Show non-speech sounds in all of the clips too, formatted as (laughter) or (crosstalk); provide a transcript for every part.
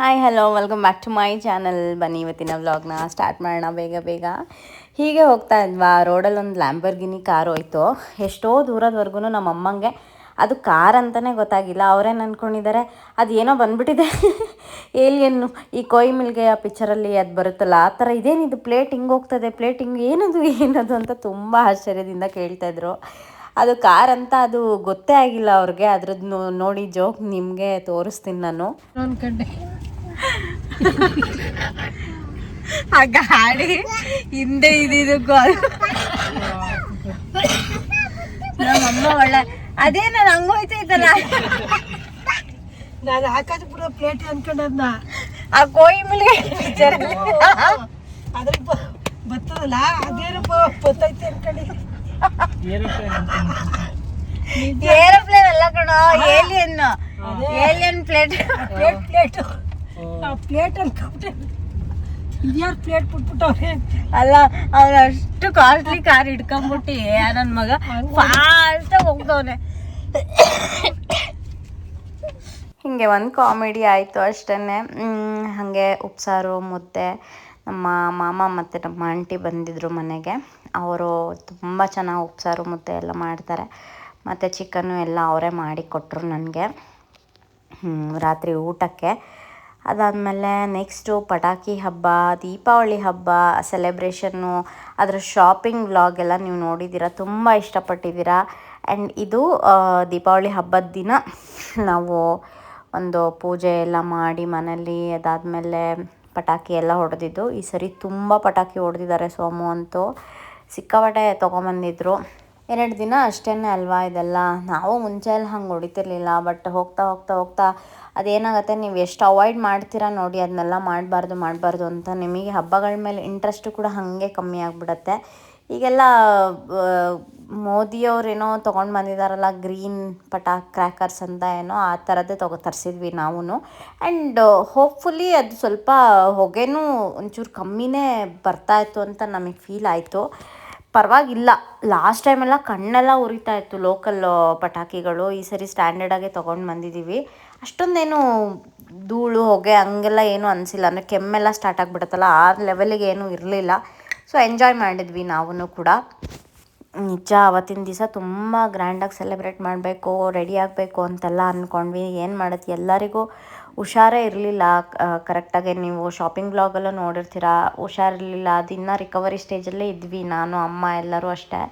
Hi hello welcome back to my channel ಬನ್ನಿ, ಇವತ್ತಿನ ವ್ಲಾಗ್ನ ಸ್ಟಾರ್ಟ್ ಮಾಡೋಣ ಬೇಗ ಬೇಗ. ಹೀಗೆ ಹೋಗ್ತಾ ಇದ್ವಾ ರೋಡಲ್ಲಿ ಒಂದು ಲ್ಯಾಂಬರ್ಗಿನಿ ಕಾರ್ ಹೋಯ್ತು. ಎಷ್ಟೋ ದೂರದವರೆಗೂ ನಮ್ಮ ಅಮ್ಮಂಗೆ ಅದು ಕಾರ್ ಅಂತಲೇ ಗೊತ್ತಾಗಿಲ್ಲ. ಅವರೇನು ಅಂದ್ಕೊಂಡಿದ್ದಾರೆ ಅದು ಏನೋ ಬಂದುಬಿಟ್ಟಿದೆ. ಏಲಿಯನ್ನು (laughs) ಈ ಕೊಯ್ ಮಿಲ್ಗೆ ಆ ಪಿಕ್ಚರಲ್ಲಿ ಅದು ಬರುತ್ತಲ್ಲ, ಆ ಥರ ಇದೇನಿದು ಪ್ಲೇಟ್ ಹಿಂಗೆ ಹೋಗ್ತದೆ ಪ್ಲೇಟ್ ಹಿಂಗೆ ಏನದು ಏನದು ಅಂತ ತುಂಬ ಆಶ್ಚರ್ಯದಿಂದ ಕೇಳ್ತಾಯಿದ್ರು ಅದು ಕಾರ್ ಅಂತ ಅದು ಗೊತ್ತೇ ಆಗಿಲ್ಲ ಅವ್ರಿಗೆ. ಅದ್ರದ್ದು ನೋಡಿ ಜೋಕ್ ನಿಮಗೆ ತೋರಿಸ್ತೀನಿ ನಾನು. ಆ ಗಾಡಿ ಹಿಂದೆ ಇದ್ದಿದ್ದು ನಮ್ಮಮ್ಮ ಒಳ್ಳೆ ಅದೇ ನಾನು ಹಂಗೋಯ್ತೈತಲ್ಲ ನಾನು ಹಾಕೋದು ಬಿಡ ಪ್ಲೇಟ್ ಅನ್ಕೊಂಡದ್ನ. ಆ ಕೋಯಿ ಮಿಲ್ಗೆ ಅದ್ರ ಬತ್ತದಲ್ಲ? ಅದೇನು ಬತ್ತೈತೆ ಅನ್ಕೊಂಡಿ. ಏರೋಪ್ಲೇನ್ ಅಲ್ಲ ಕಣೋ alien. Alien plate. Plate plate ಆ ಪ್ಲೇಟ್ ಅನ್ಕೊಂಡೆ ಇದ್ಯಾರು ಪ್ಲೇಟ್ ಬಿಟ್ಬಿಟ್ಟವ್ರೆ ಅಲ್ಲ ಅವ್ನ ಅಷ್ಟು ಕಾಸ್ಟ್ಲಿ ಕಾರ್ ಹಿಡ್ಕೊಂಬಿಟ್ಟು ನನ್ನ ಮಗ ಫಾಸ್ಟ್ ಹೋಗ್ದವನೆ. ಹಿಂಗೆ ಒಂದು ಕಾಮಿಡಿ ಆಯಿತು ಅಷ್ಟೇ ಹಾಗೆ ಉಪ್ಸಾರು ಮುದ್ದೆ ನಮ್ಮ ಮಾಮ ಮತ್ತು ನಮ್ಮ ಆಂಟಿ ಬಂದಿದ್ದರು ಮನೆಗೆ. ಅವರು ತುಂಬ ಚೆನ್ನಾಗಿ ಉಪ್ಸಾರು ಮುದ್ದೆ ಎಲ್ಲ ಮಾಡ್ತಾರೆ. ಮತ್ತು ಚಿಕನ್ನು ಎಲ್ಲ ಅವರೇ ಮಾಡಿ ಕೊಟ್ಟರು ನನಗೆ. ರಾತ್ರಿ ಊಟಕ್ಕೆ. ಅದಾದಮೇಲೆ ನೆಕ್ಸ್ಟು ಪಟಾಕಿ ಹಬ್ಬ, ದೀಪಾವಳಿ ಹಬ್ಬ ಸೆಲೆಬ್ರೇಷನ್ನು ಅದರ ಶಾಪಿಂಗ್ ವ್ಲಾಗ್ ಎಲ್ಲ ನೀವು ನೋಡಿದ್ದೀರಾ, ತುಂಬ ಇಷ್ಟಪಟ್ಟಿದ್ದೀರಾ. ಆ್ಯಂಡ್ ಇದು ದೀಪಾವಳಿ ಹಬ್ಬದ ದಿನ. ನಾವು ಒಂದು ಪೂಜೆ ಎಲ್ಲ ಮಾಡಿ ಮನೇಲಿ ಅದಾದಮೇಲೆ ಪಟಾಕಿ ಎಲ್ಲ ಹೊಡೆದಿದ್ದು. ಈ ಸರಿ ತುಂಬ ಪಟಾಕಿ ಹೊಡೆದಿದ್ದಾರೆ ಸೋಮು ಅಂತೂ. ಸಿಕ್ಕಾಪಟ್ಟೆ ತೊಗೊಂಬಂದಿದ್ರು. ಎರಡು ದಿನ ಅಷ್ಟೇ ಅಲ್ವಾ ಇದೆಲ್ಲ? ನಾವು ಮುಂಚೆ ಎಲ್ಲ ಹಂಗೆ ಹೊಡಿತಿರ್ಲಿಲ್ಲ ಬಟ್ ಹೋಗ್ತಾ ಹೋಗ್ತಾ ಹೋಗ್ತಾ ಅದೇನಾಗುತ್ತೆ, ನೀವು ಎಷ್ಟು ಅವಾಯ್ಡ್ ಮಾಡ್ತೀರಾ ನೋಡಿ, ಅದನ್ನೆಲ್ಲ ಮಾಡಬಾರ್ದು ಮಾಡಬಾರ್ದು ಅಂತ ನಿಮಗೆ ಹಬ್ಬಗಳ ಮೇಲೆ ಇಂಟ್ರೆಸ್ಟು ಕೂಡ ಹಾಗೆ ಕಮ್ಮಿ ಆಗಿಬಿಡತ್ತೆ. ಈಗೆಲ್ಲ ಮೋದಿಯವರೇನೋ ತೊಗೊಂಡು ಬಂದಿದ್ದಾರಲ್ಲ ಗ್ರೀನ್ ಪಟಾ ಕ್ರ್ಯಾಕರ್ಸ್ ಅಂತ ಏನೋ ಆ ಥರದ್ದೇ ತಗೋ, ತರಿಸಿದ್ವಿ ನಾವು ಆ್ಯಂಡ್ ಹೋಪ್ಫುಲಿ ಅದು ಸ್ವಲ್ಪ ಹೊಗೆನೂ ಒಂಚೂರು ಕಮ್ಮಿನೇ ಬರ್ತಾಯಿತ್ತು ಅಂತ ನಮಗೆ ಫೀಲ್ ಆಯಿತು. ಪರವಾಗಿಲ್ಲ. ಲಾಸ್ಟ್ ಟೈಮೆಲ್ಲ ಕಣ್ಣೆಲ್ಲ ಉರಿತಾ ಇತ್ತು ಲೋಕಲ್ ಪಟಾಕಿಗಳು. ಈ ಸರಿ ಸ್ಟ್ಯಾಂಡರ್ಡಾಗೆ ತೊಗೊಂಡು ಬಂದಿದ್ದೀವಿ ಅಷ್ಟೊಂದೇನು ಧೂಳು, ಹೊಗೆ ಹಂಗೆಲ್ಲ ಏನು ಅನಿಸಿಲ್ಲ. ಅಂದರೆ ಕೆಮ್ಮೆಲ್ಲ ಸ್ಟಾರ್ಟ್ ಆಗಿಬಿಡುತ್ತಲ್ಲ, ಆ ಲೆವೆಲಿಗೆ ಏನೂ ಇರಲಿಲ್ಲ. ಸೊ ಎಂಜಾಯ್ ಮಾಡಿದ್ವಿ ನಾವೂ ಕೂಡ. ನಿಜ, ಅವತ್ತಿನ ದಿವಸ ತುಂಬ ಗ್ರ್ಯಾಂಡಾಗಿ ಸೆಲೆಬ್ರೇಟ್ ಮಾಡಬೇಕು ರೆಡಿ ಆಗಬೇಕು ಅಂತೆಲ್ಲ ಅಂದ್ಕೊಂಡ್ವಿ ಏನು ಮಾಡುತ್ತೆ? ಎಲ್ಲರಿಗೂ ಹುಷಾರೇ ಇರಲಿಲ್ಲ. ಕರೆಕ್ಟಾಗಿ ನೀವು ಶಾಪಿಂಗ್ ಬ್ಲಾಗಲ್ಲೂ ನೋಡಿರ್ತೀರ. ಹುಷಾರಿರಲಿಲ್ಲ. ಅದು ರಿಕವರಿ ಸ್ಟೇಜಲ್ಲೇ ಇದ್ವಿ ನಾನು, ಅಮ್ಮ ಎಲ್ಲರೂ ಅಷ್ಟೇ.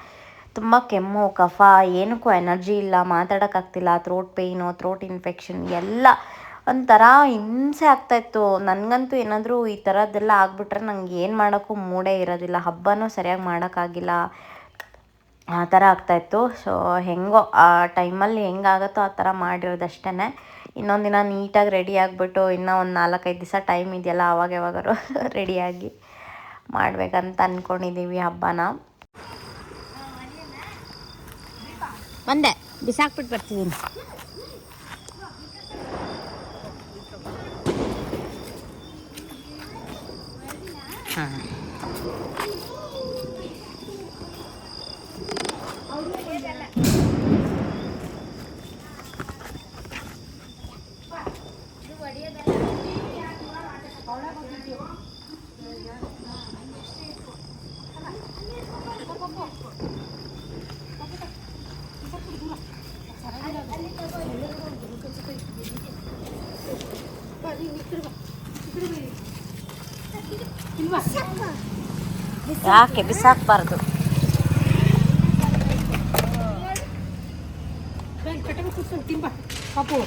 ತುಂಬ ಕೆಮ್ಮು, ಕಫ, ಏನಕ್ಕೂ ಎನರ್ಜಿ ಇಲ್ಲ, ಮಾತಾಡೋಕ್ಕಾಗ್ತಿಲ್ಲ ಥ್ರೋಟ್ ಪೇಯ್ನು ಥ್ರೋಟ್ ಇನ್ಫೆಕ್ಷನ್ ಎಲ್ಲ ಒಂಥರ ಹಿಂಸೆ ಆಗ್ತಾಯಿತ್ತು ನನಗಂತೂ ಏನಾದರೂ ಈ ಥರದ್ದೆಲ್ಲ ಆಗಿಬಿಟ್ರೆ ನಂಗೆ ಏನು ಮಾಡೋಕ್ಕೂ ಮೂಡೇ ಇರೋದಿಲ್ಲ. ಹಬ್ಬನೂ ಸರಿಯಾಗಿ ಮಾಡೋಕ್ಕಾಗಿಲ್ಲ. ಆ ಥರ ಆಗ್ತಾಯಿತ್ತು ಸೊ ಹೆಂಗೋ, ಆ ಟೈಮಲ್ಲಿ ಹೆಂಗಾಗತ್ತೋ ಆ ಥರ ಮಾಡಿರೋದಷ್ಟೇ ಇನ್ನೊಂದು ದಿನ ನೀಟಾಗಿ ರೆಡಿ ಆಗಿಬಿಟ್ಟು ಇನ್ನೂ ಒಂದು ನಾಲ್ಕೈದು ದಿವಸ ಟೈಮ್ ಇದೆಯಲ್ಲ ಆವಾಗ ಯಾವಾಗಾರು ರೆಡಿಯಾಗಿ (laughs) ಮಾಡಬೇಕಂತ ಅಂದ್ಕೊಂಡಿದ್ದೀವಿ ಹಬ್ಬನ. ಬಂದೆ ಬಿಸಾಕ್ಬಿಟ್ಟು ಬರ್ತಿದ್ದೀನಿ. ಹಾಂ. ಯಾಕೆ ಬಿಸಾಕ್ಬಾರ್ದು? ತಿಂಬ ಪಾಪು.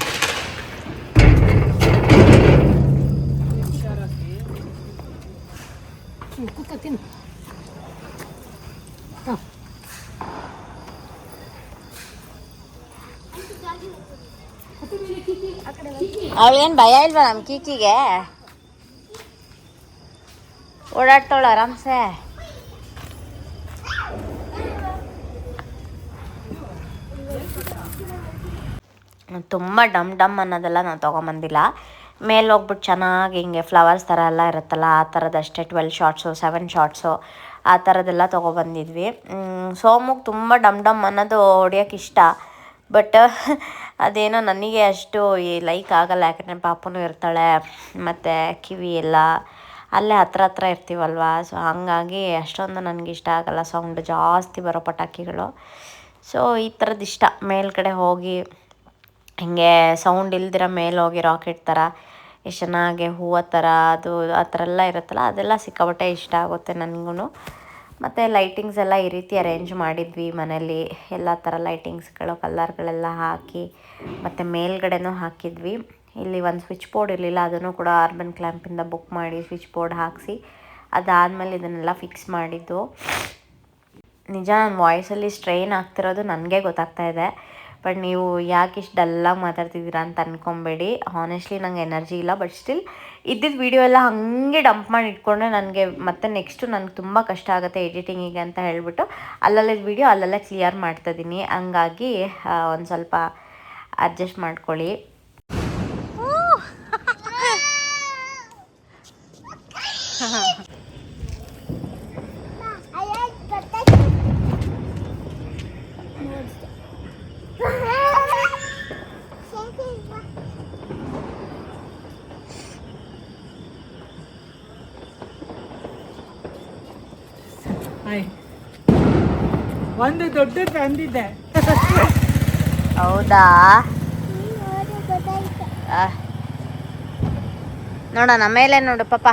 ಕೂತ್ಕೊ ತಿನ್ನು. ಅವಳಿಗೇನು ಭಯ ಇಲ್ವಾ ನಮ್ಮ ಕೀಕಿಗೆ ಓಡಾಡ್ತಾಳು ಆರಾಮ್ಸೆ. ತುಂಬ ಡಮ್ ಡಮ್ ಅನ್ನೋದೆಲ್ಲ ನಾವು ತೊಗೊಂಬಂದಿಲ್ಲ. ಮೇಲೆ ಹೋಗ್ಬಿಟ್ಟು ಚೆನ್ನಾಗಿ ಹಿಂಗೆ ಫ್ಲವರ್ಸ್ ಥರ ಎಲ್ಲ ಇರುತ್ತಲ್ಲ, ಆ ಥರದಷ್ಟೇ ಟ್ವೆಲ್ ಶಾರ್ಟ್ಸು ಸೆವೆನ್ ಶಾರ್ಟ್ಸು ಆ ಥರದ್ದೆಲ್ಲ ತೊಗೊಬಂದಿದ್ವಿ. ಸೋಮುಗೆ ತುಂಬ ಡಮ್ ಡಮ್ ಅನ್ನೋದು ಹೊಡಿಯೋಕೆ ಇಷ್ಟ. ಬಟ್ (laughs) ಅದೇನೋ ನನಗೆ ಅಷ್ಟು ಈ ಲೈಕ್ ಆಗಲ್ಲ. ಯಾಕಂದರೆ ಪಾಪನೂ ಇರ್ತಾಳೆ, ಮತ್ತು ಕಿವಿ ಎಲ್ಲ ಅಲ್ಲೇ ಹತ್ರ ಹತ್ರ ಇರ್ತೀವಲ್ವಾ? ಸೊ ಹಾಗಾಗಿ ಅಷ್ಟೊಂದು ನನಗೆ ಇಷ್ಟ ಆಗಲ್ಲ ಸೌಂಡ್ ಜಾಸ್ತಿ ಬರೋ ಪಟಾಕಿಗಳು. ಸೊ ಈ ಥರದ್ದು ಇಷ್ಟ. ಮೇಲ್ಗಡೆ ಹೋಗಿ ಹಿಂಗೆ ಸೌಂಡ್ ಇಲ್ದಿರೋ ಮೇಲೆ ಹೋಗಿ ರಾಕೆಟ್ ಥರ ಎಷ್ಟು ಚೆನ್ನಾಗಿ ಹೂವು ಥರ, ಅದು ಆ ಥರ ಎಲ್ಲ ಇರುತ್ತಲ್ಲ, ಅದೆಲ್ಲ ಸಿಕ್ಕಾಪಟ್ಟೆ ಇಷ್ಟ ಆಗುತ್ತೆ ನನಗೂ ಮತ್ತು ಲೈಟಿಂಗ್ಸ್ ಎಲ್ಲ ಈ ರೀತಿ ಅರೇಂಜ್ ಮಾಡಿದ್ವಿ ಮನೇಲಿ. ಎಲ್ಲ ಥರ ಲೈಟಿಂಗ್ಸ್ಗಳು ಕಲ್ಲರ್ಗಳೆಲ್ಲ ಹಾಕಿ ಮತ್ತು ಮೇಲ್ಗಡೆನೂ ಹಾಕಿದ್ವಿ. ಇಲ್ಲಿ ಒಂದು ಸ್ವಿಚ್ ಬೋರ್ಡ್ ಇರಲಿಲ್ಲ, ಅದನ್ನು ಕೂಡ ಅರ್ಬನ್ ಕ್ಲ್ಯಾಂಪಿಂದ ಬುಕ್ ಮಾಡಿ ಸ್ವಿಚ್ ಬೋರ್ಡ್ ಹಾಕಿಸಿ ಅದಾದಮೇಲೆ ಇದನ್ನೆಲ್ಲ ಫಿಕ್ಸ್ ಮಾಡಿದ್ದು. ನಿಜ ನನ್ನ ವಾಯ್ಸಲ್ಲಿ ಸ್ಟ್ರೈನ್ ಆಗ್ತಿರೋದು ನನಗೆ ಗೊತ್ತಾಗ್ತಾ ಇದೆ. ಬಟ್ ನೀವು ಯಾಕೆ ಇಷ್ಟು ಡಲ್ಲಾಗಿ ಮಾತಾಡ್ತಿದ್ದೀರಾ ಅಂತ ಅನ್ಕೊಬೇಡಿ. ಹಾನೆಸ್ಟ್ಲಿ ನಂಗೆ ಎನರ್ಜಿ ಇಲ್ಲ ಬಟ್ ಸ್ಟಿಲ್ ಇದ್ದಿದ್ದು ವೀಡಿಯೋ ಎಲ್ಲ ಹಾಗೆ ಡಂಪ್ ಮಾಡಿ ಇಟ್ಕೊಂಡ್ರೆ ನನಗೆ ಮತ್ತೆ ನೆಕ್ಸ್ಟು ನನಗೆ ತುಂಬ ಕಷ್ಟ ಆಗುತ್ತೆ ಎಡಿಟಿಂಗಿಗೆ ಅಂತ ಹೇಳಿಬಿಟ್ಟು ಅಲ್ಲಲ್ಲಿದ್ದ ವೀಡಿಯೋ ಅಲ್ಲಲ್ಲೇ ಕ್ಲಿಯರ್ ಮಾಡ್ತಾಯಿದ್ದೀನಿ ಹಂಗಾಗಿ ಒಂದು ಸ್ವಲ್ಪ ಅಡ್ಜಸ್ಟ್ ಮಾಡ್ಕೊಳ್ಳಿ. (laughs) ಒಂದು ದೊಡ್ಡ ತಂದಿದ್ದೆ. ಹೌದಾ. ನೋಡೋಣ ಮೇಲೆ ನೋಡು ಪಾಪ.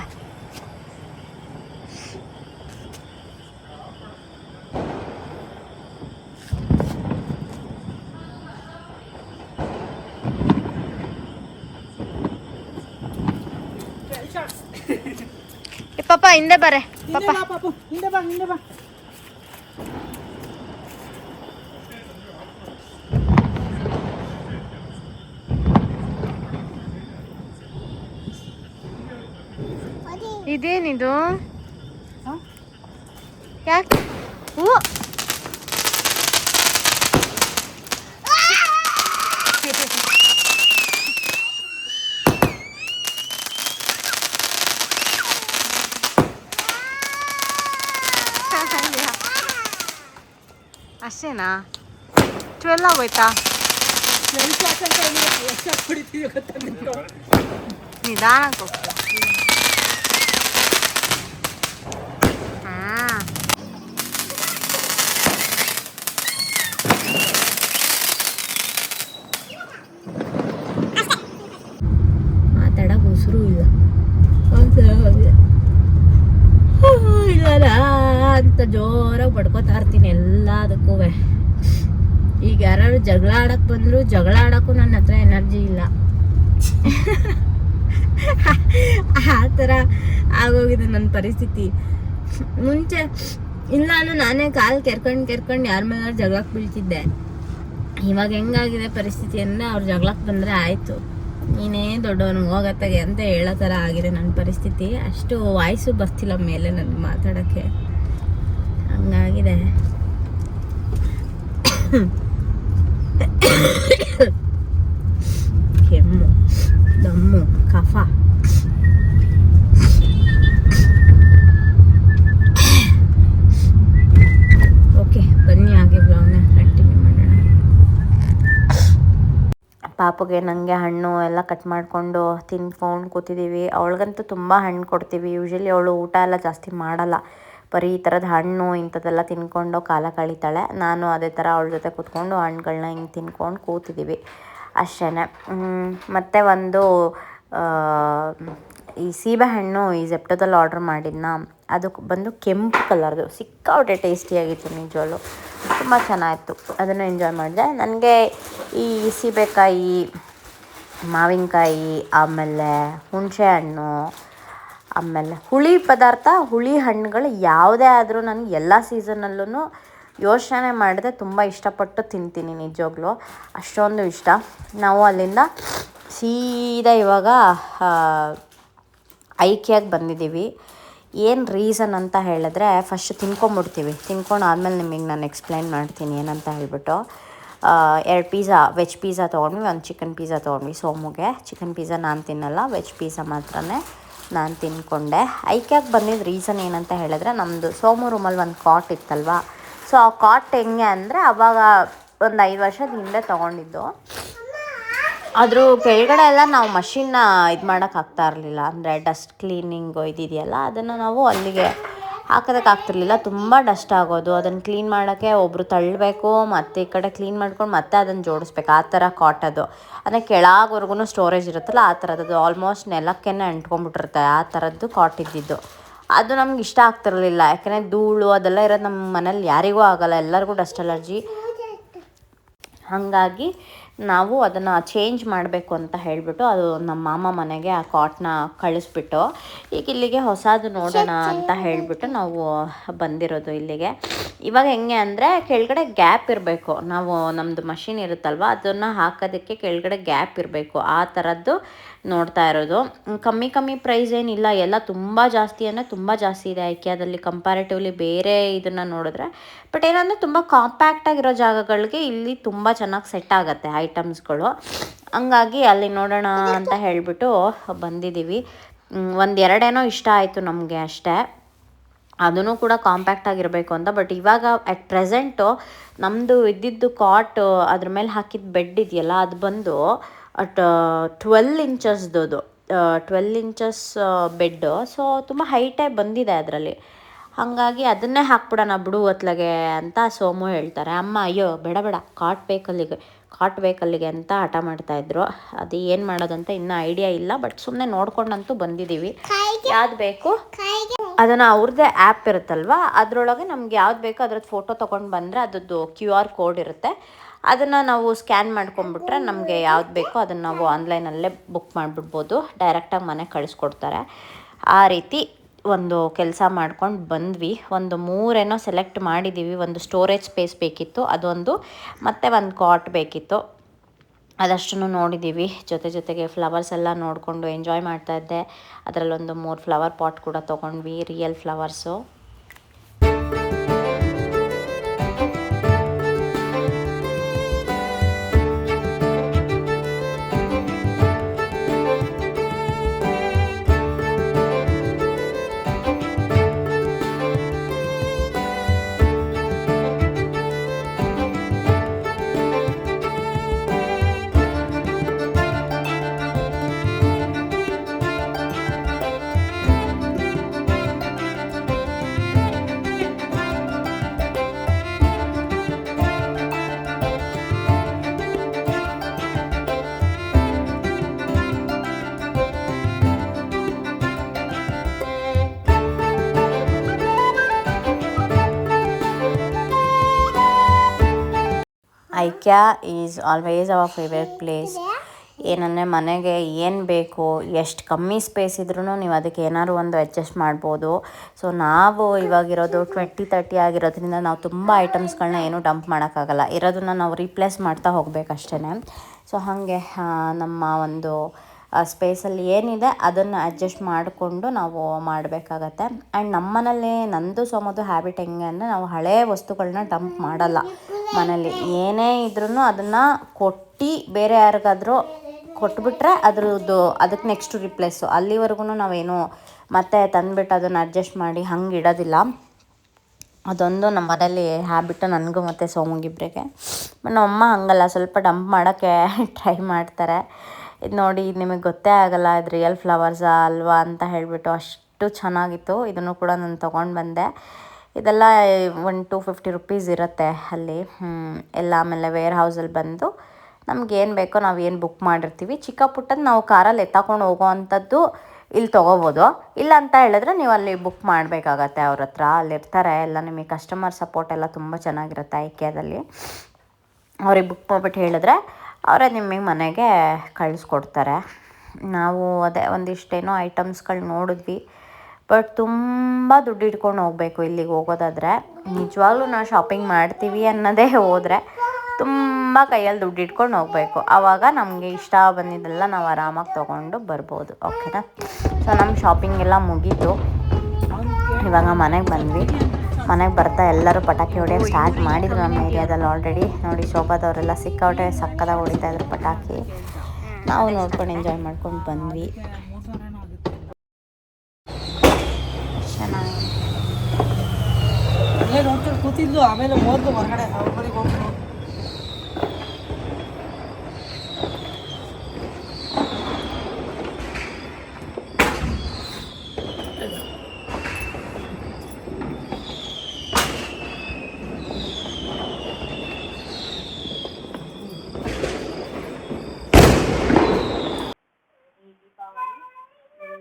ಪಾಪ ಹಿಂದೆ ಬರೆ ಪಾಪ ಹಿಂದೆ ಬಾ ಹಿಂದೆ ಬಾ. ಹಿಂದೆ ಬಾ ಇದೇನಿದು ಹಾ? ಯಾಕೆ ಹೂ ಅಷ್ಟೇನಾ ಟ್ವೆಲ್ ಆಗೋಯ್ತಾ ನನ್ನ ಕ್ಲಾಸ್ ಅಂತ ಏನಿಲ್ಲ ಎಷ್ಟು ಕುಡಿತೀವಿ ಗೊತ್ತಾ ನಿಮ್ಗೆ ನಿಧಾನಕ್ಕೆ ಹೋಗ್ತಾ ಹಾಂ ಮಾತಾಡಕ್ಕೆ ಉಸಿರು ಇಲ್ಲ ಇಲ್ಲ ಅಂತ ಬಡ್ಕೋತಾ ಇರ್ತೀನಿ ಎಲ್ಲದಕ್ಕೂ. ಈಗ ಯಾರು ಜಗಳ ಆಡಕ್ ಬಂದರೂ ಜಗಳ ಆಡೋಕ್ಕೂ ನನ್ನ ಹತ್ರ ಎನರ್ಜಿ ಇಲ್ಲ. ಆ ಥರ ಆಗೋಗಿದೆ ನನ್ನ ಪರಿಸ್ಥಿತಿ. ಮುಂಚೆ, ಇಲ್ಲ ನಾನು ನಾನೇ ಕಾಲು ಕೆರ್ಕೊಂಡು ಕೆರ್ಕೊಂಡು ಯಾರ ಮೇಲೆ ಜಗಳಕ್ಕೆ ಬೀಳ್ತಿದ್ದೆ. ಇವಾಗ ಹೆಂಗಾಗಿದೆ ಪರಿಸ್ಥಿತಿ ಅಂದರೆ ಅವ್ರು ಜಗಳಕ್ಕೆ ಬಂದರೆ ಆಯಿತು. ನೀನೇ ದೊಡ್ಡವನು ಹೋಗತ್ತಾಗೆ ಅಂತ ಹೇಳೋ ಥರ ಆಗಿದೆ ನನ್ನ ಪರಿಸ್ಥಿತಿ. ಅಷ್ಟು ವಾಯ್ಸು ಬರ್ತಿಲ್ಲ ಮೇಲೆ ನನಗೆ ಮಾತಾಡೋಕ್ಕೆ. ಹಂಗಾಗಿದೆ ಕೆಮ್ಮು, ದಮ್ಮು, ಕಫ. ಓಕೆ, ಬನ್ನಿ ಹಾಗೆ ಬ್ಲಾಗ್ನ ಕಂಟಿನ್ಯೂ ಮಾಡೋಣ. ಪಾಪಗೆ ನನಗೆ ಹಣ್ಣು ಎಲ್ಲ ಕಟ್ ಮಾಡಿಕೊಂಡು ತಿನ್ಕೊಂಡು ಕೂತಿದ್ದೀವಿ. ಅವಳಿಗಂತೂ ತುಂಬ ಹಣ್ಣು ಕೊಡ್ತೀವಿ. ಯೂಶಲಿ ಅವಳು ಊಟ ಎಲ್ಲ ಜಾಸ್ತಿ ಮಾಡಲ್ಲ. ಬರೀ ಈ ಥರದ ಹಣ್ಣು ಇಂಥದ್ದೆಲ್ಲ ತಿನ್ಕೊಂಡು ಕಾಲ ಕಳೀತಾಳೆ. ನಾನು ಅದೇ ಥರ ಅವಳ ಜೊತೆ ಕೂತ್ಕೊಂಡು ಹಣ್ಣುಗಳನ್ನ ಹಿಂಗೆ ತಿನ್ಕೊಂಡು ಕೂತಿದ್ದೀವಿ ಅಷ್ಟೇ ಮತ್ತು ಒಂದು ಈ ಸೀಬೆಹಣ್ಣು ಈ ಜೆಪ್ಟೋದಲ್ಲಿ ಆರ್ಡ್ರ್ ಮಾಡಿದ್ನ. ಅದು ಬಂದು ಕೆಂಪು ಕಲರ್ದು ಸಿಕ್ಕಾಪಟ್ಟೆ ಟೇಸ್ಟಿಯಾಗಿತ್ತು ನಿಜವಾಗ್ಲು. ತುಂಬ ಚೆನ್ನಾಗಿತ್ತು. ಅದನ್ನು ಎಂಜಾಯ್ ಮಾಡಿದೆ. ನನಗೆ ಈ ಸೀಬೆಕಾಯಿ, ಮಾವಿನಕಾಯಿ, ಆಮೇಲೆ ಹುಣಸೆ ಹಣ್ಣು ಆಮೇಲೆ ಹುಳಿ ಪದಾರ್ಥ, ಹುಳಿ ಹಣ್ಣುಗಳು ಯಾವುದೇ ಆದರೂ ನಾನು ಎಲ್ಲ ಸೀಸನಲ್ಲೂ ಯೋಚನೆ ಮಾಡದೆ. ತುಂಬ ಇಷ್ಟಪಟ್ಟು ತಿಂತೀನಿ ನಿಜವಾಗ್ಲೂ. ಅಷ್ಟೊಂದು ಇಷ್ಟ. ನಾವು ಅಲ್ಲಿಂದ ಸೀದಾ ಇವಾಗ ಐಕ್ಯಾಗಿ ಬಂದಿದ್ದೀವಿ. ಏನು ರೀಸನ್ ಅಂತ ಹೇಳಿದ್ರೆ ಫಸ್ಟ್ ತಿನ್ಕೊಂಬಿಡ್ತೀವಿ. ತಿನ್ಕೊಂಡು ಆದಮೇಲೆ ನಿಮಗೆ ನಾನು ಎಕ್ಸ್ಪ್ಲೈನ್ ಮಾಡ್ತೀನಿ ಏನಂತ ಹೇಳ್ಬಿಟ್ಟು. ಎರಡು ಪಿಝಾ ವೆಜ್ ಪಿಝಾ ತೊಗೊಂಡ್ವಿ, ಒಂದು ಚಿಕನ್ ಪಿಝಾ ತೊಗೊಂಡ್ವಿ ಸೋಮುಗೆ. ಚಿಕನ್ ಪಿಝಾ ನಾನು ತಿನ್ನಲ್ಲ, ವೆಜ್ ಪಿಝಾ ಮಾತ್ರನೇ. ನಾನು ತಿನ್ಕೊಂಡೆ. ಐಕ್ಯಾಗೆ ಬಂದಿದ್ದ ರೀಸನ್ ಏನಂತ ಹೇಳಿದ್ರೆ ನಮ್ಮದು ಸೋಮು ರೂಮಲ್ಲಿ ಒಂದು ಕಾಟ್ ಇತ್ತಲ್ವ? ಸೊ ಆ ಕಾಟ್ ಹೆಂಗೆ ಅಂದರೆ ಅವಾಗ ಒಂದು ಐದು ವರ್ಷದ ಹಿಂದೆ ತೊಗೊಂಡಿದ್ದು. ಅದ್ರ ಕೆಳಗಡೆ ಎಲ್ಲ ನಾವು ಮಷಿನ್ನ ಇದು ಮಾಡೋಕ್ಕಾಗ್ತಾ ಇರಲಿಲ್ಲ. ಅಂದರೆ ಡಸ್ಟ್ ಕ್ಲೀನಿಂಗು ಇದಿದೆಯಲ್ಲ ಅದನ್ನು ನಾವು ಅಲ್ಲಿಗೆ ಹಾಕೋದಕ್ಕೆ ಆಗ್ತಿರ್ಲಿಲ್ಲ. ತುಂಬ ಡಸ್ಟ್ ಆಗೋದು. ಅದನ್ನು ಕ್ಲೀನ್ ಮಾಡೋಕ್ಕೆ ಒಬ್ಬರು ತಳ್ಳಬೇಕು, ಮತ್ತು ಈ ಕಡೆ ಕ್ಲೀನ್ ಮಾಡ್ಕೊಂಡು ಮತ್ತೆ ಅದನ್ನು ಜೋಡಿಸ್ಬೇಕು. ಆ ಥರ ಅದು. ಅಂದರೆ ಕೆಳಗವರೆಗೂ ಸ್ಟೋರೇಜ್ ಇರುತ್ತಲ್ಲ, ಆ ಥರದ್ದು ಆಲ್ಮೋಸ್ಟ್ ನೆಲಕ್ಕೇ ಅಂಟ್ಕೊಂಡ್ಬಿಟ್ಟಿರುತ್ತೆ ಆ ಥರದ್ದು ಕಾಟ್ ಇದ್ದಿದ್ದು. ಅದು ನಮ್ಗೆ ಇಷ್ಟ ಆಗ್ತಿರಲಿಲ್ಲ. ಯಾಕೆಂದರೆ ಧೂಳು ಅದೆಲ್ಲ ಇರೋದು ನಮ್ಮ ಮನೇಲಿ ಯಾರಿಗೂ ಆಗಲ್ಲ. ಎಲ್ಲರಿಗೂ ಡಸ್ಟ್ ಅಲರ್ಜಿ. ಹಾಗಾಗಿ ನಾವು ಅದನ್ನು ಚೇಂಜ್ ಮಾಡಬೇಕು ಅಂತ ಹೇಳಿಬಿಟ್ಟು ಅದು ನಮ್ಮ ಮಾಮ ಮನೆಗೆ ಆ ಕಾಟ್ನ ಕಳಿಸ್ಬಿಟ್ಟು ಈಗ ಇಲ್ಲಿಗೆ ಹೊಸದು ನೋಡೋಣ ಅಂತ ಹೇಳಿಬಿಟ್ಟು ನಾವು ಬಂದಿರೋದು ಇಲ್ಲಿಗೆ. ಇವಾಗ ಹೆಂಗೆ ಅಂದರೆ ಕೆಳಗಡೆ ಗ್ಯಾಪ್ ಇರಬೇಕು. ನಾವು ನಮ್ಮದು ಮಷಿನ್ ಇರುತ್ತಲ್ವ ಅದನ್ನು ಹಾಕೋದಕ್ಕೆ ಕೆಳಗಡೆ ಗ್ಯಾಪ್ ಇರಬೇಕು. ಆ ಥರದ್ದು ನೋಡ್ತಾ ಇರೋದು. ಕಮ್ಮಿ ಕಮ್ಮಿ ಪ್ರೈಸ್ ಏನಿಲ್ಲ ಎಲ್ಲ ತುಂಬ ಜಾಸ್ತಿ ಅಂದರೆ ತುಂಬ ಜಾಸ್ತಿ ಇದೆ ಐಕ್ಯಾದಲ್ಲಿ ಕಂಪ್ಯಾರಿಟಿವ್ಲಿ ಬೇರೆ ಇದನ್ನು ನೋಡಿದ್ರೆ. ಬಟ್ ಏನಂದರೆ ತುಂಬ ಕಾಂಪ್ಯಾಕ್ಟ್ ಆಗಿರೋ ಜಾಗಗಳಿಗೆ ಇಲ್ಲಿ ತುಂಬ ಚೆನ್ನಾಗಿ ಸೆಟ್ ಆಗುತ್ತೆ. ಐಟಮ್ಸ್ಗಳು ಹಂಗಾಗಿ ಅಲ್ಲಿ ನೋಡೋಣ ಅಂತ ಹೇಳಿಬಿಟ್ಟು ಬಂದಿದ್ದೀವಿ. ಒಂದು ಎರಡೇನೋ ಇಷ್ಟ ಆಯಿತು ನಮಗೆ ಅಷ್ಟೇ. ಅದನ್ನು ಕೂಡ ಕಾಂಪ್ಯಾಕ್ಟ್ ಆಗಿರಬೇಕು ಅಂತ ಬಟ್ ಇವಾಗ ಅಟ್ ಪ್ರೆಸೆಂಟು ನಮ್ಮದು ಇದ್ದಿದ್ದು ಕಾಟ್ ಅದ್ರ ಮೇಲೆ ಹಾಕಿದ ಬೆಡ್ ಇದೆಯಲ್ಲ, ಅದು ಬಂದು ಅಟ್ ಟ್ವೆಲ್ ಇಂಚಸ್ದು ಟ್ವೆಲ್ ಇಂಚಸ್ ಬೆಡ್ಡು ಸೊ ತುಂಬ ಹೈಟೇ ಬಂದಿದೆ ಅದರಲ್ಲಿ. ಹಾಗಾಗಿ ಅದನ್ನೇ ಹಾಕ್ಬಿಡೋಣ ಬಿಡು ಹೊತ್ಲಗೆ ಅಂತ ಸೋಮು ಹೇಳ್ತಾರೆ. ಅಮ್ಮ ಅಯ್ಯೋ ಬೇಡ ಬೇಡ ಕಾಟ್ ಬೇಕಲ್ಲಿಗೆ ಕಾಟ್ ಬೇಕಲ್ಲಿಗೆ ಅಂತ ಹಠ ಮಾಡ್ತಾಯಿದ್ರು ಅದು ಏನು ಮಾಡೋದಂತ ಇನ್ನೂ ಐಡಿಯಾ ಇಲ್ಲ ಬಟ್ ಸುಮ್ಮನೆ ನೋಡ್ಕೊಂಡಂತೂ ಬಂದಿದ್ದೀವಿ. ಯಾವ್ದು ಬೇಕು? ಅದನ್ನು ಅವ್ರದ್ದೇ ಆ್ಯಪ್ ಇರುತ್ತಲ್ವ? ಅದರೊಳಗೆ ನಮ್ಗೆ ಯಾವ್ದು ಬೇಕೋ ಅದ್ರದ್ದು ಫೋಟೋ ತೊಗೊಂಡು ಬಂದರೆ ಅದ್ರದ್ದು ಕ್ಯೂ ಆರ್ ಕೋಡ್ ಇರುತ್ತೆ. ಅದನ್ನು ನಾವು ಸ್ಕ್ಯಾನ್ ಮಾಡ್ಕೊಂಬಿಟ್ರೆ ನಮಗೆ ಯಾವ್ದು ಬೇಕೋ ಅದನ್ನು ನಾವು ಆನ್ಲೈನಲ್ಲೇ ಬುಕ್ ಮಾಡಿಬಿಡ್ಬೋದು. ಡೈರೆಕ್ಟಾಗಿ ಮನೆಗೆ ಕಳಿಸ್ಕೊಡ್ತಾರೆ. ಆ ರೀತಿ ಒಂದು ಕೆಲಸ ಮಾಡ್ಕೊಂಡು ಬಂದ್ವಿ. ಒಂದು ಮೂರೇನೋ ಸೆಲೆಕ್ಟ್ ಮಾಡಿದ್ದೀವಿ ಒಂದು ಸ್ಟೋರೇಜ್ ಸ್ಪೇಸ್ ಬೇಕಿತ್ತು. ಅದೊಂದು ಮತ್ತು ಒಂದು ಕಾಟ್ ಬೇಕಿತ್ತು. ಅದಷ್ಟು ನೋಡಿದ್ದೀವಿ ಜೊತೆ ಜೊತೆಗೆ ಫ್ಲವರ್ಸ್ ಎಲ್ಲ ನೋಡಿಕೊಂಡು ಎಂಜಾಯ್ ಮಾಡ್ತಾ ಇದ್ದೆ. ಅದರಲ್ಲೊಂದು ಮೂರು ಫ್ಲವರ್ ಪಾಟ್ ಕೂಡ ತೊಗೊಂಡ್ವಿ. Real flowers IKEA is always our favourite place ಏನಂದರೆ ಮನೆಗೆ ಏನು ಬೇಕು, ಎಷ್ಟು ಕಮ್ಮಿ ಸ್ಪೇಸ್ ಇದ್ರೂ ನೀವು ಅದಕ್ಕೆ ಏನಾದ್ರು ಒಂದು ಅಡ್ಜಸ್ಟ್ ಮಾಡ್ಬೋದು. ಸೊ ನಾವು ಇವಾಗಿರೋದು ಟ್ವೆಂಟಿ ತರ್ಟಿ ಆಗಿರೋದ್ರಿಂದ ನಾವು ತುಂಬ ಐಟಮ್ಸ್ಗಳನ್ನ ಏನೂ ಡಂಪ್ ಮಾಡೋಕ್ಕಾಗಲ್ಲ. ಇರೋದನ್ನ ನಾವು ರೀಪ್ಲೇಸ್ ಮಾಡ್ತಾ ಹೋಗಬೇಕಷ್ಟೇ ಸೊ ಹಾಗೆ ನಮ್ಮ ಒಂದು ಸ್ಪೇಸಲ್ಲಿ ಏನಿದೆ ಅದನ್ನು ಅಡ್ಜಸ್ಟ್ ಮಾಡಿಕೊಂಡು ನಾವು ಮಾಡಬೇಕಾಗತ್ತೆ. ಆ್ಯಂಡ್ ನಮ್ಮ ನಂದು ಸೋಮದು ಹ್ಯಾಬಿಟ್ ಹೆಂಗೆ ಅಂದರೆ ನಾವು ಹಳೆಯ ವಸ್ತುಗಳನ್ನ ಡಂಪ್ ಮಾಡಲ್ಲ. ಮನೇಲಿ ಏನೇ ಇದ್ರೂ ಅದನ್ನು ಕೊಟ್ಟು ಬೇರೆ ಯಾರಿಗಾದ್ರೂ ಕೊಟ್ಬಿಟ್ರೆ ಅದ್ರದ್ದು ಅದಕ್ಕೆ ನೆಕ್ಸ್ಟ್ ರಿಪ್ಲೇಸು ಅಲ್ಲಿವರೆಗೂ ನಾವೇನು ಮತ್ತೆ ತಂದುಬಿಟ್ಟು ಅದನ್ನು ಅಡ್ಜಸ್ಟ್ ಮಾಡಿ ಹಂಗೆ ಇಡೋದಿಲ್ಲ. ಅದೊಂದು ನಮ್ಮ ಮನೇಲಿ ಹ್ಯಾಬಿಟ್ಟು ನನಗೂ ಮತ್ತು ಸೋಮಗಿಬ್ರಿಗೆ. ಬಟ್ ನಮ್ಮ ಅಮ್ಮ ಹಂಗಲ್ಲ, ಸ್ವಲ್ಪ ಡಂಪ್ ಮಾಡೋಕ್ಕೆ (laughs) ಟ್ರೈ ಮಾಡ್ತಾರೆ. ಇದು ನೋಡಿ ನಿಮಗೆ ಗೊತ್ತೇ ಆಗಲ್ಲ ಇದು ರಿಯಲ್ ಫ್ಲವರ್ಸಾ ಅಲ್ವಾ ಅಂತ ಹೇಳಿಬಿಟ್ಟು ಅಷ್ಟು ಚೆನ್ನಾಗಿತ್ತು. ಇದನ್ನು ಕೂಡ ನಾನು ತೊಗೊಂಡು ಬಂದೆ. ಇದೆಲ್ಲ ಒನ್ ಟು ಫಿಫ್ಟಿ ರುಪೀಸ್ ಇರುತ್ತೆ ಅಲ್ಲಿ. ಎಲ್ಲ ಆಮೇಲೆ ವೇರ್ ಹೌಸಲ್ಲಿ ಬಂದು ನಮಗೇನು ಬೇಕೋ ನಾವು ಏನು ಬುಕ್ ಮಾಡಿರ್ತೀವಿ. ಚಿಕ್ಕ ಪುಟ್ಟದ್ದು ನಾವು ಕಾರಲ್ಲಿ ಎತ್ತಾಕೊಂಡು ಹೋಗೋ ಅಂಥದ್ದು ಇಲ್ಲಿ ತೊಗೋಬೋದು. ಇಲ್ಲ ಅಂತ ಹೇಳಿದ್ರೆ ನೀವು ಅಲ್ಲಿ ಬುಕ್ ಮಾಡಬೇಕಾಗತ್ತೆ ಅವ್ರ ಹತ್ರ. ಅಲ್ಲಿರ್ತಾರೆ, ಎಲ್ಲ ನಿಮಗೆ ಕಸ್ಟಮರ್ ಸಪೋರ್ಟ್ ಎಲ್ಲ ತುಂಬ ಚೆನ್ನಾಗಿರುತ್ತೆ ಐಕ್ಯದಲ್ಲಿ ಅವ್ರಿಗೆ ಬುಕ್ ಮಾಡ್ಬಿಟ್ಟು ಹೇಳಿದ್ರೆ ಅವರೇ ನಿಮಗೆ ಮನೆಗೆ ಕಳಿಸ್ಕೊಡ್ತಾರೆ. ನಾವು ಅದೇ ಒಂದಿಷ್ಟೇನೋ ಐಟಮ್ಸ್ಗಳು ನೋಡಿದ್ವಿ. ಬಟ್ ತುಂಬ ದುಡ್ಡು ಇಟ್ಕೊಂಡು ಹೋಗಬೇಕು ಇಲ್ಲಿಗೆ ಹೋಗೋದಾದರೆ. ನಿಜವಾಗ್ಲೂ ನಾವು ಶಾಪಿಂಗ್ ಮಾಡ್ತೀವಿ ಅನ್ನೋದೇ ಹೋದರೆ ತುಂಬ ಕೈಯಲ್ಲಿ ದುಡ್ಡು ಇಟ್ಕೊಂಡು ಹೋಗಬೇಕು. ಆವಾಗ ನಮಗೆ ಇಷ್ಟ ಬಂದಿದ್ದೆಲ್ಲ ನಾವು ಆರಾಮಾಗಿ ತೊಗೊಂಡು ಬರ್ಬೋದು. ಓಕೆನಾ? ಸೊ ನಮ್ಮ ಶಾಪಿಂಗ್ ಎಲ್ಲ ಮುಗೀತು. ಇವಾಗ ಮನೆಗೆ ಬಂದ್ವಿ. ಮನೆಗೆ ಬರ್ತಾ ಎಲ್ಲರೂ ಪಟಾಕಿ ಹೊಡೆಯೋಕ್ಕೆ ಸ್ಟಾರ್ಟ್ ಮಾಡಿದ್ರು ನಮ್ಮ ಏರಿಯಾದಲ್ಲಿ ಆಲ್ರೆಡಿ ನೋಡಿ ಶೋಭಾದವರೆಲ್ಲ ಸಿಕ್ಕಾಪಟ್ಟೆ ಸಕ್ಕದಾಗ ಹೊಡಿತಾ ಇದ್ರು ಪಟಾಕಿ. ನಾವು ನೋಡ್ಕೊಂಡು ಎಂಜಾಯ್ ಮಾಡ್ಕೊಂಡು ಬಂದ್ವಿ. ಚೆನ್ನಾಗಿ. ಕೂತಿದ್ಲು, ಆಮೇಲೆ ಹೊರಗಡೆ ಅವ್ರ ಮನೆಗೆ ಹೋಗ್ಬಿಟ್ಟು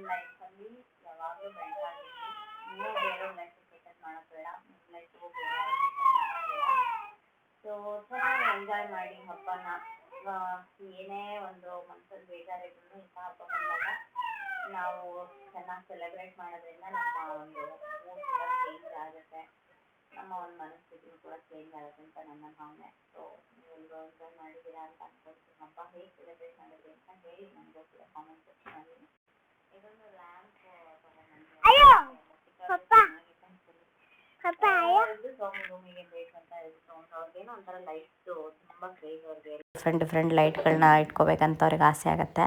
ಲೈಫಲ್ಲಿ ಯಾವಾಗಲೂ ಬೆಳ್ತಾ ಇದ್ದೀವಿ ಇನ್ನೂ ಬೇರೆ ಲೈಫ್ ಡಿಪೆಂಡ್ ಮಾಡೋದು ಬೇಡ ಲೈಫು ಬೇರೆ ಸೊ ಚೆನ್ನಾಗಿ ಎಂಜಾಯ್ ಮಾಡಿ ಹಬ್ಬನ ಆ, ಏನೇ ಒಂದು ಮನಸ್ಸಲ್ಲಿ ಬೇಜಾರಿದ್ರು ಇಂಥ ಹಬ್ಬ ಬಂದಾಗ ನಾವು ಚೆನ್ನಾಗಿ ಸೆಲೆಬ್ರೇಟ್ ಮಾಡೋದ್ರಿಂದ ನಮ್ಮ ಒಂದು ಮೂಡ್ ಕೂಡ ಚೇಂಜ್ ಆಗುತ್ತೆ. ನಮ್ಮ ಒಂದು ಮನಸ್ಥಿತಿ ಕೂಡ ಚೇಂಜ್ ಆಗುತ್ತೆ ಅಂತ ನನ್ನ ಭಾವನೆ. ಸೊ ನೀವೆಲ್ಲರೂ ಎಂಜಾಯ್ ಮಾಡಿದ್ದೀರಾ ಅಂತ ಅನ್ಕೊಳ್ತೀನಿ ಹಬ್ಬ ಹೇಗೆ ಸೆಲೆಬ್ರೇಟ್ ಮಾಡಿದ್ರಿ ಅಂತ ಹೇಳಿ ನನಗೂ ಕೂಡ ಕಾಮೆಂಟ್ ಸೆಕ್ಷನಲ್ಲಿ ಇದೊಂದು ಲ್ಯಾಂಪ್ ರೂಮಿಗೆ ಡಿಫ್ರೆಂಟ್ ಡಿಫ್ರೆಂಟ್ ಲೈಟ್ಗಳನ್ನ ಇಟ್ಕೋಬೇಕಂತ ಅವ್ರಿಗೆ ಆಸೆ ಆಗುತ್ತೆ.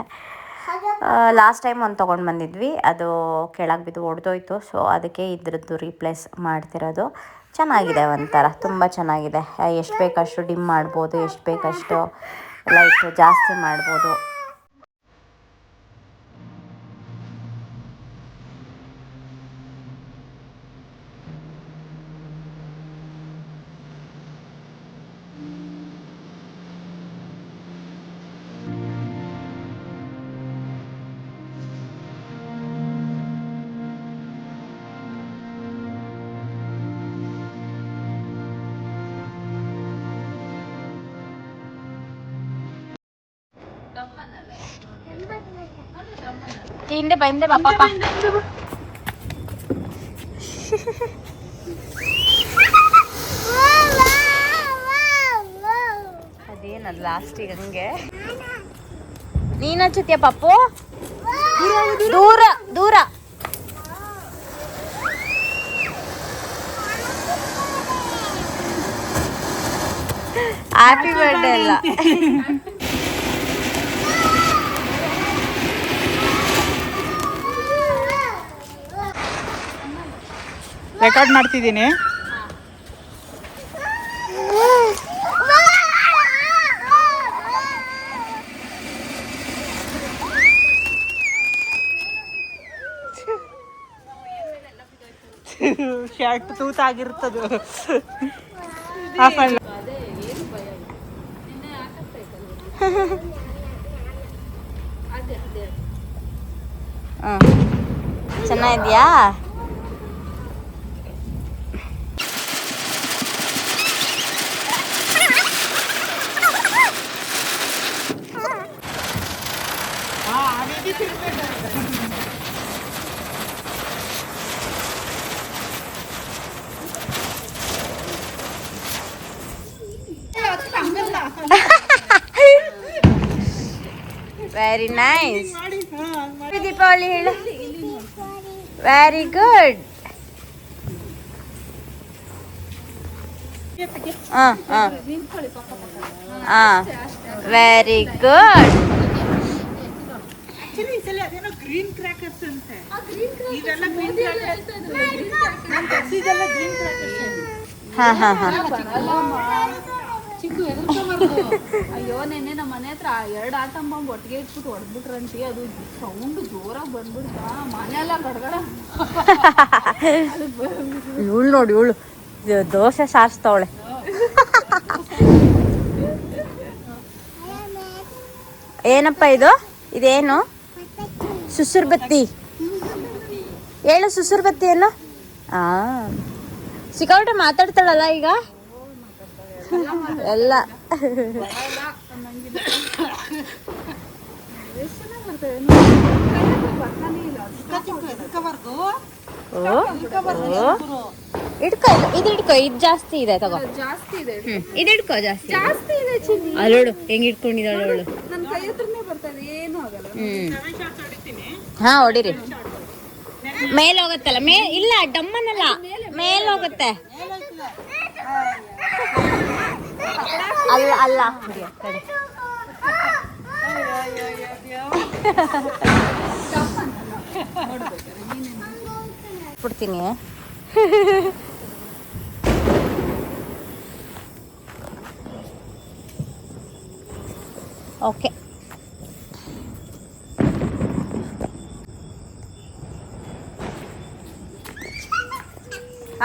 ಲಾಸ್ಟ್ ಟೈಮ್ ಒಂದು ತೊಗೊಂಡು ಬಂದಿದ್ವಿ. ಅದು ಕೆಳಗೆ ಬಿದ್ದು ಒಡೆದೋಯ್ತು. ಸೊ ಅದಕ್ಕೆ ಇದ್ರದ್ದು ರೀಪ್ಲೇಸ್ ಮಾಡ್ತಿರೋದು. ಚೆನ್ನಾಗಿದೆ ಒಂಥರ. ತುಂಬ ಚೆನ್ನಾಗಿದೆ. ಎಷ್ಟು ಬೇಕಷ್ಟು ಡಿಮ್ ಮಾಡ್ಬೋದು, ಎಷ್ಟು ಬೇಕಷ್ಟು ಲೈಟ್ ಜಾಸ್ತಿ ಮಾಡ್ಬೋದು. ಬಂದೆ ಪಾಪ ಹಂಗೆ. ನೀನ ಹಚ್ಚತ್ತೀಯ ಪಪ್ಪು ದೂರ ದೂರ. ಹ್ಯಾಪಿ ಬರ್ಡೇ ಅಲ್ಲ. ರೆಕಾರ್ಡ್ ಮಾಡ್ತಿದ್ದೀನಿ. ಶರ್ಟ್ ತೂತಾಗಿರ್ತದು ಹ್ಮ್ ಚೆನ್ನಾಗಿದ್ಯಾ? ವೆರಿ ನೈಸ್ ದೀಪಾವಳಿ ಹೇಳು. ವೆರಿ ಗುಡ್ ಹಾಂ ಹಾಂ. ಹಾಂ ವೆರಿ ಗುಡ್ ಹಾಂ ಹಾಂ ಹಾಂ. ಚಿಕ್ಕು ಅಯ್ಯೋ, ನೆನ್ನೆ ನಮ್ಮ ಮನೆ ಹತ್ರ ಎರಡು ಆಟಂ ಬಾಂಬ್ ಒಟ್ಟಿಗೆ ಇಟ್ಬಿಟ್ಟು ಹೊಡೆದ್ಬಿಟ್ರಂತಿ. ಅದು ಸೌಂಡ್ ಜೋರಾಗಿ ಬಂದ್ಬಿಡ್ತ. ಮನೆಯೆಲ್ಲ ಗಡಗಡ. ಇವಳು ನೋಡಿ, ಇವಳು ದೋಸೆ ಸಾರಿಸ್ತಾವಳೆ. ಏನಪ್ಪ ಇದು? ಇದೇನು? ಸುಸುರ್ ಬತ್ತಿ ಹೇಳು ಸುಸುರ್ ಬತ್ತಿ ಏನು? ಆ. ಸಿಕ್ಕಾಪಟ್ಟೆ ಮಾತಾಡ್ತಾಳಲ್ಲ ಈಗ? ಎಲ್ಲ. ಇಟ್ಕೋ. ಇಡ್ಕೊ ಇದು- ಇಡ್ಕೊ ಇದು ಜಾಸ್ತಿ ಇದೆ ತಗೋ. ಜಾಸ್ತಿ ಇದೆ ಇದು ಇಡ್ಕೊ ಜಾಸ್ತಿ. ಜಾಸ್ತಿ ಇದೆ ಚಿನ್ನಿ ಅಲ್ಲೋಡು ಹೆಂಗ್ ಇಟ್ಕೊಂಡಿದ್ದಾಳೆ ಅವಳು. ನನ್ನ ಕೈ ಹತ್ರನೇ ಬರ್ತದೆ ಏನೂ ಆಗಲ್ಲ ಹ್ಮ್ ಹಾ ಹೊಡಿರಿ. ಮೇಲ್ ಹೋಗತ್ತಲ್ಲ ಮೇ ಇಲ್ಲ ಡಮ್ಮನಲ್ಲ. ಮೇಲ್ ಹೋಗುತ್ತೆ. ಅಲ್ಲ ಅಲ್ಲ ಹೊಡಿ, ಆ ಕಡೆ. ಬಿಡ್ತೀನಿ ಓಕೆ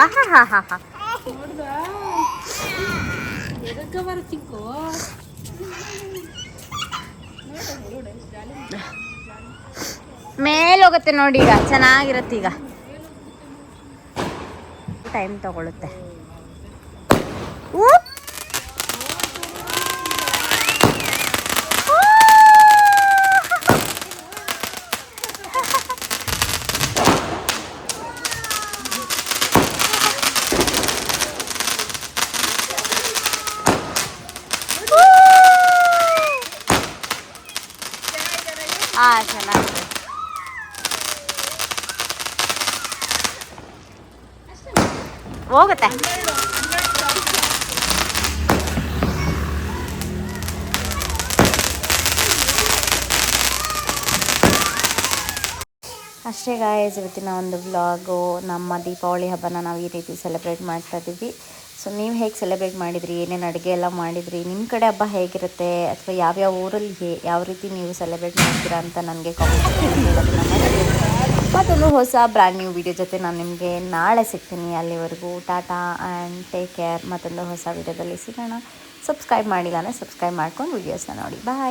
ಆಹಾಹಾಹಾಹಾ. ಎದಕ್ಕೆ ಚಿಕ್ಕು ಮೇಲ್ ಹೋಗ ಹೋಗುತ್ತೆ ನೋಡಿ ಈಗ ಚೆನ್ನಾಗಿರುತ್ತೆ ಈಗ. ಟೈಮ್ ತಗೊಳುತ್ತೆ ಊಪ್. ಆ ಚೆನ್ನಾಗಿದೆ ಹೋಗುತ್ತೆ. ಅಷ್ಟೇ ಗಾಯಸ್ ಇವತ್ತಿನ ಒಂದು ವ್ಲಾಗು ನಮ್ಮ ದೀಪಾವಳಿ ಹಬ್ಬನ ನಾವು ಈ ರೀತಿ ಸೆಲೆಬ್ರೇಟ್ ಮಾಡ್ತಾ ಇದ್ದೀವಿ. ಸೊ ನೀವು ಹೇಗೆ ಸೆಲೆಬ್ರೇಟ್ ಮಾಡಿದ್ರಿ? ಏನೇನು ಅಡುಗೆ ಎಲ್ಲ ಮಾಡಿದ್ರಿ? ನಿಮ್ಮ ಕಡೆ ಹಬ್ಬ ಹೇಗಿರುತ್ತೆ? ಅಥವಾ ಯಾವ್ಯಾವ ಊರಲ್ಲಿ ಯಾವ ರೀತಿ ನೀವು ಸೆಲೆಬ್ರೇಟ್ ಮಾಡ್ತೀರಾ ಅಂತ ನನಗೆ ಕಾಮೆಂಟ್. ಮತ್ತೊಂದು ಹೊಸ ಬ್ರ್ಯಾಂಡ್ ನ್ಯೂ ವಿಡಿಯೋ ಜೊತೆ ನಾನು ನಿಮಗೆ ನಾಳೆ ಸಿಗ್ತೀನಿ ಅಲ್ಲಿವರೆಗೂ. ಟಾಟಾ ಆ್ಯಂಡ್ ಟೇಕ್ ಕೇರ್ ಮತ್ತೊಂದು ಹೊಸ ವಿಡಿಯೋದಲ್ಲಿ ಸಿಗೋಣ. ಸಬ್ಸ್ಕ್ರೈಬ್ ಮಾಡಿಲ್ಲ ಸಬ್ಸ್ಕ್ರೈಬ್ ಮಾಡ್ಕೊಂಡು ವೀಡಿಯೋಸ್ನ ನೋಡಿ. ಬಾಯ್